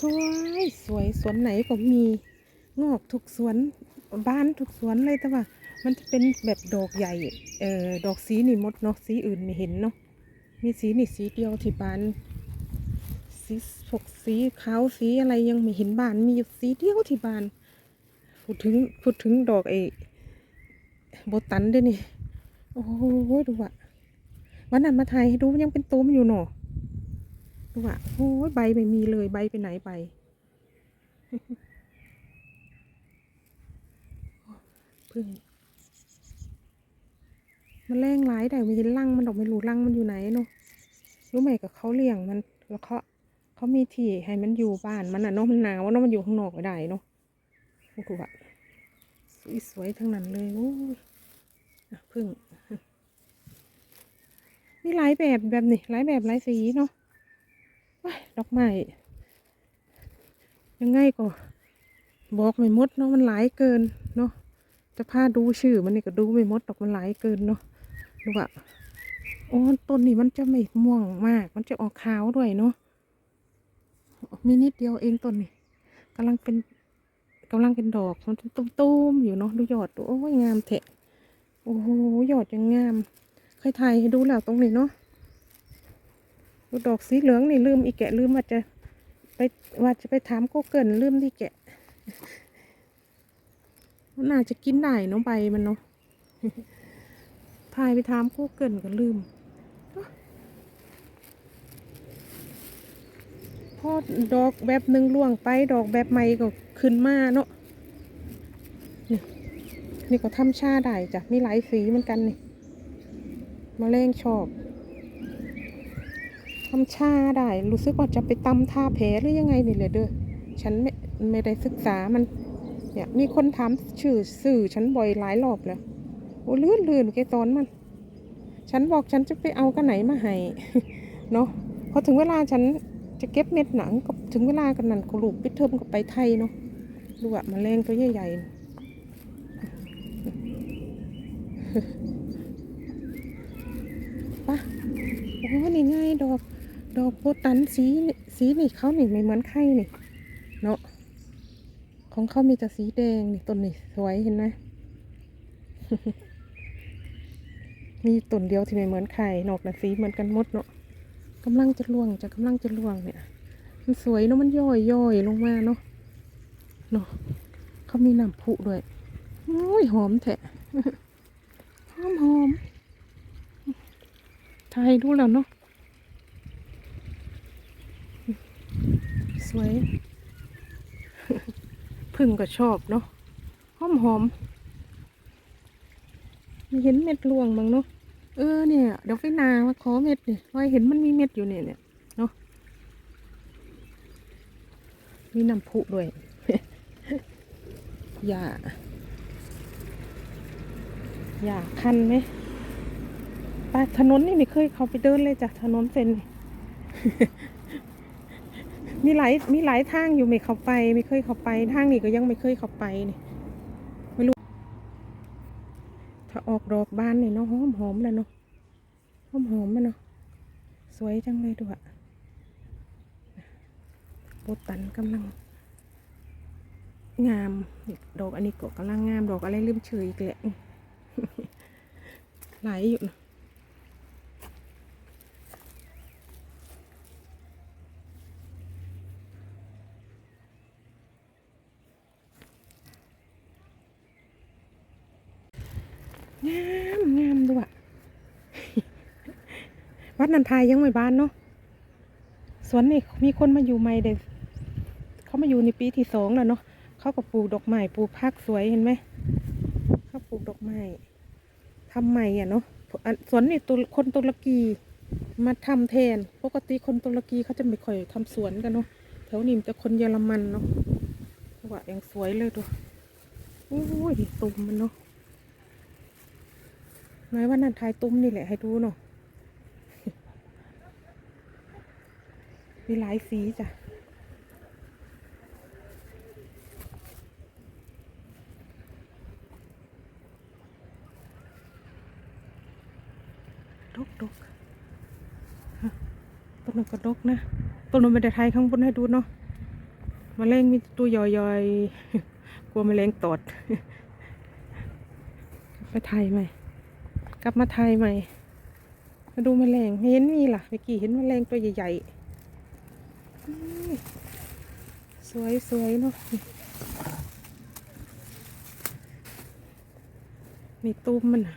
สวยสวยสวนไหนก็มีงอกทุกสวนบ้านทุกสวนเลยแต่ว่า มันจะเป็นแบบดอกใหญ่เอ่อดอกสีนี่มดเนาะสีอื่นไม่เห็นเนาะมีสีนี่สีเดียวที่บ้านสีพวกสีขาวสีอะไรยังไม่เห็นบ้านมีอยู่สีเดียวที่บ้านพูดถึงพูดถึงดอกไอ้โบตันด้วยนี่โอ้โหดูอะวันนั้นมาถ่ายให้ดูยังเป็นตุ้มอยู่เนาะ ดูอะโอ้ยใบไม่มีเลยใบไปไหนไป พึ่งมันแรงหลายแต่ไม่เห็นรังมันดอกไม่รู้รังมันอยู่ไหนเนาะรู้ไหมกับเขาเลี้ยงมันแล้วเขาเขามีที่ให้มันอยู่บ้านมันอะเนาะมันหนาวเนาะมันอยู่ข้างนอกก็ได้เนาะโอ้โหอะสวยๆทั้งนั้นเลยโอ้ยพึ่งมีหลายแบบแบบนี้หลายแบบหลายสีเนาะ ดอกไม้ยังไงก็บอกไม่หมดเนาะมันหลายเกินเนาะจะพาดูชื่อมันนี่ก็ดูไม่หมดดอกมันหลายเกินเนาะดูว่าโอ้ต้นนี้มันจะไม่ม่วงมาก มันจะออกขาวด้วยเนาะมีนิดเดียวเองต้นนี้กำลังเป็นกำลังเป็นดอกมันตุ้มๆอยู่เนาะดูยอดดูโอ้ยงามแทะโอ้โหยอดยังงามเคยถ่ายให้ดูแล้วตรงนี้เนาะ ดอกสีเหลืองนี่ลืมอีกแกะลืมว่าจะไปว่าจะไปถามโกเกิลลืมที่แกะมันน่าจะกินได้เนาะใบมันเนาะถ่ายไปถามโกเกิลก็ลืมพอดอกแบบหนึ่งล่วงไปดอกแบบใหม่ก็ขึ้นมาเนาะนี่นี่ก็ทำชาได้จ้ะมีหลายสีเหมือนกันนี่มะเร็งชอบ ทำชาได้ รู้สึกว่าจะไปตำทาแผลหรือยังไงนี่เลยเด้อ ฉันไม่ไม่ได้ศึกษามัน เนี่ยมีคนถามชื่อสื่อฉันบ่อยหลายรอบแล้วโอ้ลื่นลื่นแกตอนมัน ฉันบอกฉันจะไปเอากันไหนมาให้ เนาะ พอถึงเวลาฉันจะเก็บเม็ดหนังก็ถึงเวลากันนั่นก็ลูกปิดเทอมก็ไปไทยเนาะ ดูอะมะเร็งตัวใหญ่ๆปะโอ้นี่ง่ายดอก ดอกโบตันสีสีนี่เขานี่ไม่เหมือนไข่นี่เนาะของเขามีแต่สีแดงนี่ต้นนี่สวยเห็นไหมมีต้นเดียวที่ไม่เหมือนไข่นอกนะสีเหมือนกันหมดเนาะกำลังจะล่วงจะกำลังจะล่วงเนี่ย มันสวยเนาะมันย่อยย่อยลงมาเนาะเนาะเขามีน้ำผุด้วยโอ้ยหอมแทะหอมหอมถ่ายดูแล้วเนาะ สวย พึ่งก็ชอบเนาะหอมหอมม่เห็นเม็ดรวงมั้งเนาะเออเนี่ยเดี๋ยวไปนามาขอเม็ดเนี่ยไว้เห็นมันมีเม็ดอยู่เนี่ยเนี่ยเนาะมีน้ำพุด้วยอย่าอย่าคันไหมไปถนนนี่ไม่เคยเขาไปเดินเลยจ้ะถนนเส้นนี่ มีหลายมีหลายทางอยู่ไม่เข้าไป ไม่เคยเข้าไปทางนี้ก็ยังไม่เคยเข้าไปนี่ไม่รู้ ถ้าออกดอกบานนี่เนาะหอมหอมแล้วเนาะหอมหอมมันเนาะสวยจังเลยด้วยโบตันกำลัง งามดอกอันนี้ก็กำลังงามดอกอะไรลืมชื่ออีกแหละหลายอยู่นะ งามงามด้วยวัดนันทายยังไม่บานเนาะสวนนี่มีคนมาอยู่ใหม่เด็เขามาอยู่ในปีที่สองแล้วเนาะเขาก็ปลูกดอกไม้ปลูกพักสวยเห็นไหมเขาปลูกดอกไม้ทำใหม่อะเนาะสวนนี่ตุคนตุรกีมาทำแทน ปกติคนตุรกีเขาจะไม่ค่อยทำสวนกันเนาะแถวนี้มันจะคนเยอรมันเนาะว่าอย่างสวยเลยตัวโอ้ยตุ่มมันเนาะ น้อยว่านันทายตุ้มนี่แหละให้ดูเนาะมีหลายสีจ้ะดกดกต้นนนก็ดกนะต้นนนไม่ได้ไทยข้างบนให้ดูเนาะมแมลงมีตัวย่อยๆ กลัวมแมลงตอด ไปไทยไหม กลับมาไทยไหม่ มาดูแมลงเห็นมีล่ะเมื่อกี้เห็นแมลงตัวใหญ่ๆสวยสวยๆเนาะนี่ตุ้มมันน่ะ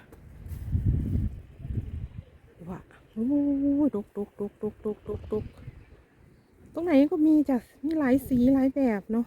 ว่ะโอ้ยดกดกดกดกดกดกดกตรงไหนก็มีจ้ะมีหลายสีหลายแบบเนาะ